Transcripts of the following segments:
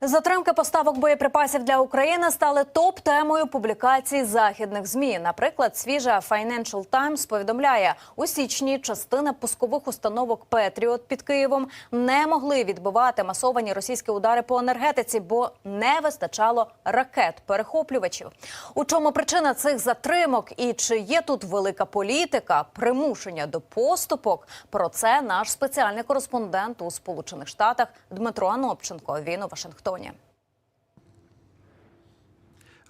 Затримки поставок боєприпасів для України стали топ-темою публікацій західних змі. Наприклад, свіжа Financial Times повідомляє, у січні частина пускових установок Петріот під Києвом не могли відбивати масовані російські удари по енергетиці, бо не вистачало ракет-перехоплювачів. У чому причина цих затримок і чи є тут велика політика, примушення до поступок? Про це наш спеціальний кореспондент у Сполучених Штатах Дмитро Анопченко. Він у Вашингтоні. Вашингтоні.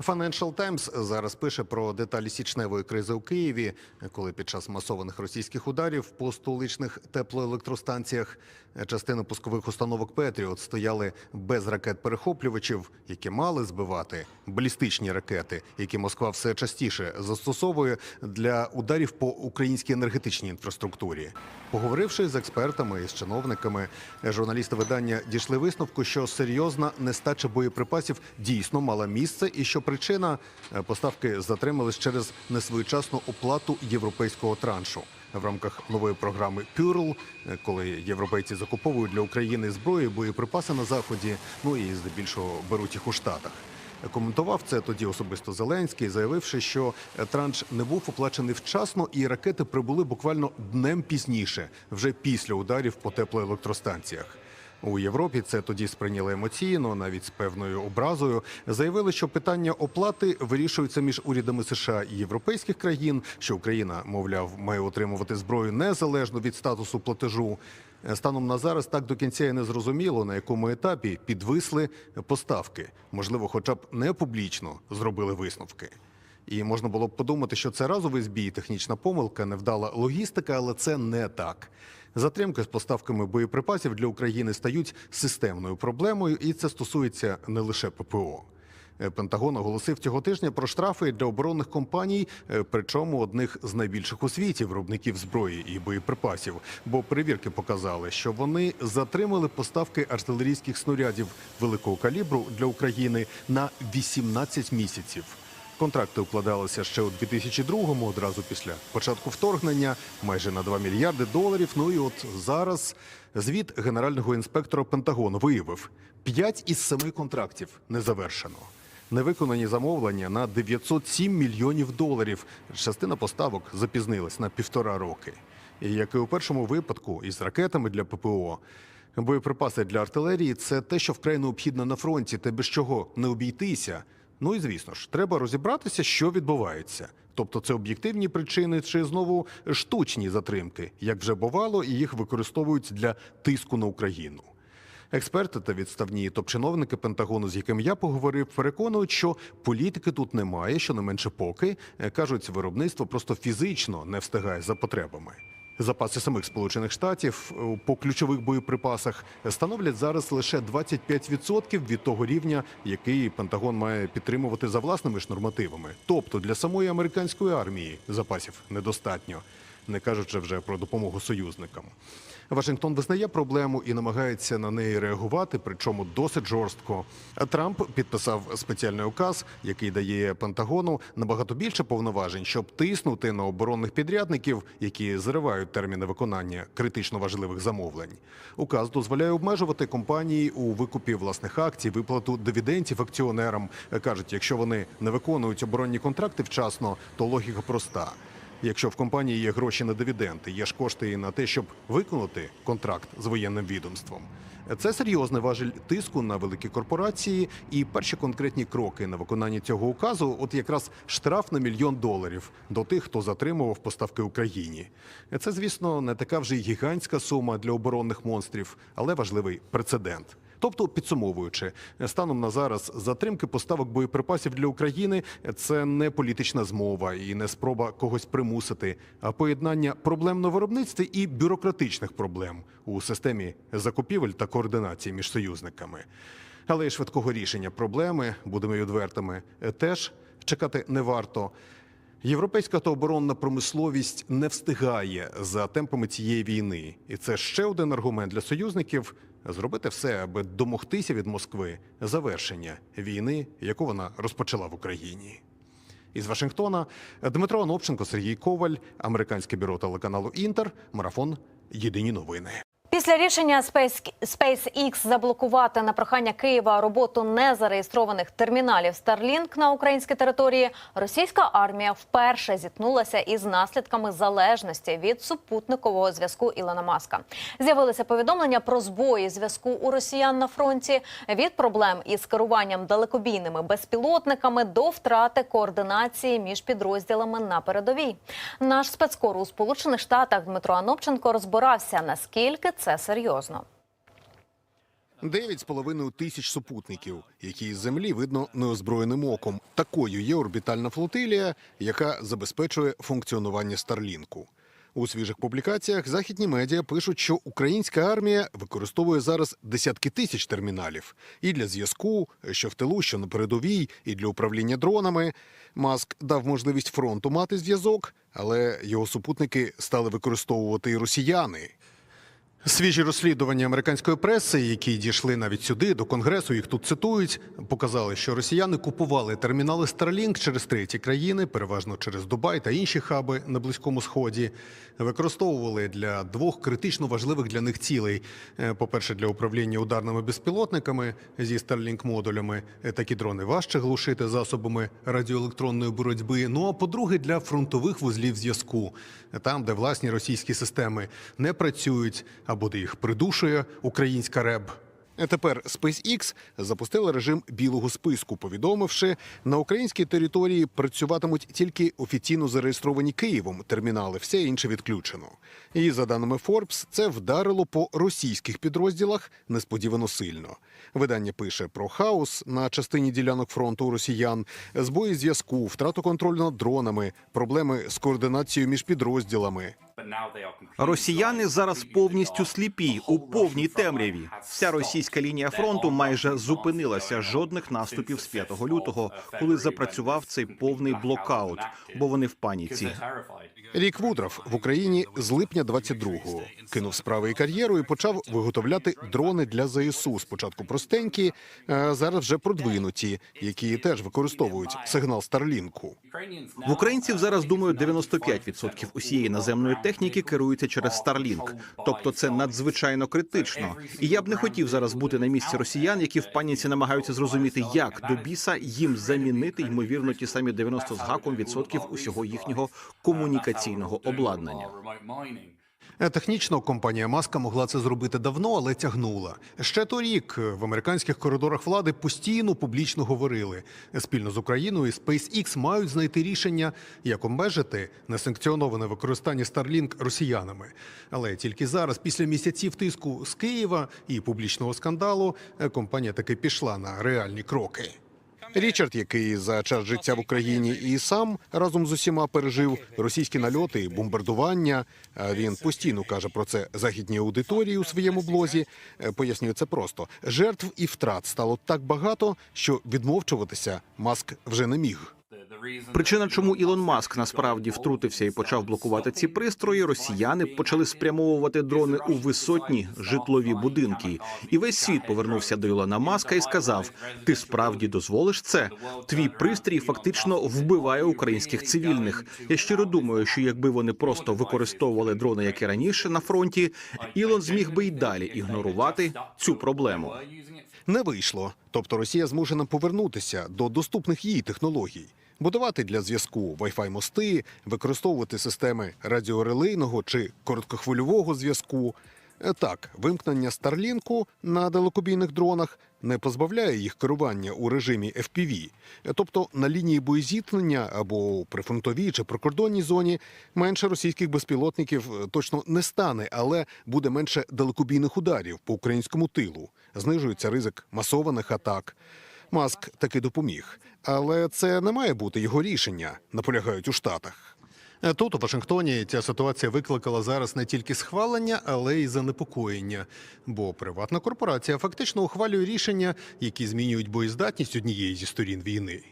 Financial Times зараз пише про деталі січневої кризи у Києві, коли під час масованих російських ударів по столичних теплоелектростанціях частини пускових установок Петріот стояли без ракет-перехоплювачів, які мали збивати балістичні ракети, які Москва все частіше застосовує для ударів по українській енергетичній інфраструктурі. Поговоривши з експертами і з чиновниками, журналісти видання дійшли висновку, що серйозна нестача боєприпасів дійсно мала місце, і що причина е, поставки затримались через несвоєчасну оплату європейського траншу. В рамках нової програми Пюрл, е, коли європейці закуповують для України зброю, боєприпаси на заході, ну і здебільшого беруть їх у штатах. Коментував це тоді особисто Зеленський, заявивши, що е, транш не був оплачений вчасно, і ракети прибули буквально днем пізніше, вже після ударів по теплоелектростанціях. У Європі це тоді сприйняли емоційно, навіть з певною образою. Заявили, що питання оплати вирішуються між урядами США і європейських країн, що Україна, мовляв, має отримувати зброю незалежно від статусу платежу. Е, Станом на зараз так до кінця і не зрозуміло, на якому етапі підвисли поставки. Можливо, хоча б не публічно зробили висновки. І можна було б подумати, що це разовий збій, технічна помилка, невдала логістика, але це не так. Затримки з поставками боєприпасів для України стають системною проблемою, і це стосується не лише ППО. Е, Пентагон оголосив цього тижня про штрафи для оборонних компаній, е, причому одних з найбільших у світі виробників зброї і боєприпасів. Бо перевірки показали, що вони затримали поставки артилерійських снарядів великого калібру для України на 18 місяців. Контракти укладалися ще у 2002-му, одразу після початку вторгнення, майже на 2 мільярди доларів. Ну і от зараз звіт генерального інспектора Пентагону виявив: 5 із 7 контрактів не завершено. Невиконані замовлення на 907 мільйонів доларів. Частина поставок запізнилась на півтора роки. І як і у першому випадку із ракетами для ППО, боєприпаси для артилерії це те, що вкрай необхідно на фронті, та без чого не обійтися. Ну і звісно ж, треба розібратися, що відбувається. Тобто це об'єктивні причини чи знову штучні затримки, як вже бувало, і їх використовують для тиску на Україну. Експерти та відставні топ-чиновники Пентагону, з яким я поговорив, переконують, що політики тут немає, що не менше поки Е, кажуть, виробництво просто фізично не встигає за потребами. Запаси самих сполучених штатів е, по ключових боєприпасах становлять зараз лише 25% від того рівня, який Пентагон має підтримувати за власними ж нормативами. Тобто для самої американської армії запасів недостатньо, не кажучи вже про допомогу союзникам. Вашингтон визнає проблему і намагається на неї реагувати, причому досить жорстко. Трамп підписав спеціальний указ, який дає Пентагону набагато більше повноважень, щоб тиснути на оборонних підрядників, які зривають терміни виконання критично важливих замовлень. Указ дозволяє обмежувати компанії у викупі власних акцій, виплату дивідендів акціонерам. кажуть, якщо вони не виконують оборонні контракти вчасно, то логіка проста. Якщо в компанії є гроші на дивіденди, є ж кошти і на те, щоб виконати контракт з воєнним відомством. Це серйозний важель тиску на великі корпорації, і перші конкретні кроки на виконання цього указу от якраз штраф на мільйон доларів до тих, хто затримував поставки Україні. Це, звісно, не така вже гігантська сума для оборонних монстрів, але важливий прецедент. Тобто, підсумовуючи, станом на зараз затримки поставок боєприпасів для України це не політична змова і не спроба когось примусити, а поєднання проблем на виробництві і бюрократичних проблем у системі закупівель та координації між союзниками. Але й швидкого рішення проблеми, будемо відвертими, теж чекати не варто. Європейська та оборонна промисловість не встигає за темпами цієї війни, і це ще один аргумент для союзників зробити все, аби домогтися від Москви завершення війни, яку вона розпочала в Україні. Із Вашингтона Дмитро Анопченко, Сергій Коваль, американське бюро телеканалу Інтер, марафон Єдині новини. Після рішення Space- SpaceX заблокувати на прохання Києва роботу незареєстрованих терміналів Starlink на українській території, російська армія вперше зіткнулася із наслідками залежності від супутникового зв'язку Ілона Маска. З'явилися повідомлення про збої зв'язку у росіян на фронті від проблем із керуванням далекобійними безпілотниками до втрати координації між підрозділами на передовій. Наш спецкор у Сполучених Штатах Дмитро Анопченко розбирався наскільки це серйозно. Дев'ять з половиною тисяч супутників, які з землі видно неозброєним оком. Такою є орбітальна флотилія, яка забезпечує функціонування Старлінку. У свіжих публікаціях західні медіа пишуть, що українська армія використовує зараз десятки тисяч терміналів і для зв'язку, що в тилу, що на передовій, і для управління дронами. Маск дав можливість фронту мати зв'язок, але його супутники стали використовувати і росіяни. Свіжі розслідування американської преси, які дійшли навіть сюди, до конгресу, їх тут цитують, показали, що росіяни купували термінали Starlink через треті країни, переважно через Дубай та інші хаби на близькому сході. Використовували для двох критично важливих для них цілей: Е, по-перше, для управління ударними безпілотниками зі Starlink модулями. Е, Такі дрони важче глушити засобами радіоелектронної боротьби. Ну а по-друге, для фронтових вузлів зв'язку, там, де власні російські системи не працюють або де їх придушує українська РЕБ. Тепер SpaceX запустила режим білого списку, повідомивши, на українській території працюватимуть тільки офіційно зареєстровані Києвом термінали, все інше відключено. І за даними Forbes, це вдарило по російських підрозділах несподівано сильно. Видання пише про хаос на частині ділянок фронту росіян, збої зв'язку, втрату контролю над дронами, проблеми з координацією між підрозділами. Росіяни зараз повністю сліпі у повній темряві. Вся російська лінія фронту майже зупинилася. Жодних наступів з 5 лютого, коли запрацював цей повний блокаут, бо вони в паніці. Рік Вудров в Україні з липня 22-го кинув справи і кар'єру і почав виготовляти дрони для ЗСУ. Спочатку простенькі, а зараз вже продвинуті, які теж використовують сигнал Старлінку. В українців зараз думаю, 95% усієї наземної техніки керується через Starlink. Тобто це надзвичайно критично. І я б не хотів зараз бути на місці росіян, які в паніці намагаються зрозуміти, як до біса їм замінити ймовірно ті самі 90 з гаком відсотків усього їхнього комунікаційного обладнання. Е, Технічно компанія Маска могла це зробити давно, але тягнула. Ще торік в американських коридорах влади постійно публічно говорили спільно з Україною. SpaceX мають знайти рішення, як обмежити несанкціоноване використання Starlink росіянами. Але тільки зараз, після місяців тиску з Києва і публічного скандалу, е, компанія таки пішла на реальні кроки. Річард, який за час життя в Україні і сам разом з усіма пережив російські нальоти бомбардування. Він постійно каже про це західній аудиторії у своєму блозі. Е, Пояснює це просто: жертв і втрат стало так багато, що відмовчуватися маск вже не міг. Причина, чому Ілон Маск насправді втрутився і почав блокувати ці пристрої, росіяни почали спрямовувати дрони у висотні житлові будинки. І весь світ повернувся до Ілона Маска і сказав: Ти справді дозволиш це? Твій пристрій фактично вбиває українських цивільних. Я щиро думаю, що якби вони просто використовували дрони, як і раніше на фронті, Ілон зміг би й далі ігнорувати цю проблему. Не вийшло. Тобто Росія змушена повернутися до доступних їй технологій. Будувати для зв'язку Wi-Fi мости, використовувати системи радіорелейного чи короткохвильового зв'язку. Е, Так, вимкнення Старлінку на далекобійних дронах не позбавляє їх керування у режимі FPV. Е, Тобто на лінії боєзіткнення або при фронтовій чи прикордонній зоні менше російських безпілотників е, точно не стане, але буде менше далекобійних ударів по українському тилу. Знижується ризик масованих атак. Маск таки допоміг, але це не має бути його рішення, наполягають у Штатах. Е, Тут у Вашингтоні ця ситуація викликала зараз не тільки схвалення, але й занепокоєння. Бо приватна корпорація фактично ухвалює рішення, які змінюють боєздатність однієї зі сторін війни.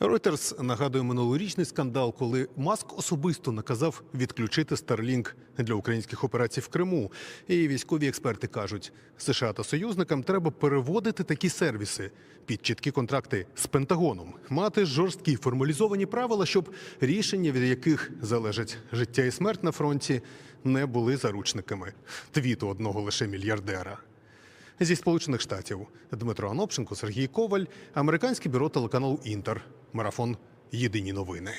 Reuters нагадує минулорічний скандал, коли Маск особисто наказав відключити Starlink для українських операцій в Криму. І військові експерти кажуть, США та союзникам треба переводити такі сервіси під чіткі контракти з Пентагоном, мати жорсткі формалізовані правила, щоб рішення, від яких залежать життя і смерть на фронті, не були заручниками твіту одного лише мільярдера. Зі Сполучених Штатів Дмитро Анопченко, Сергій Коваль, американське бюро телеканалу Інтер. Марафон Єдині новини.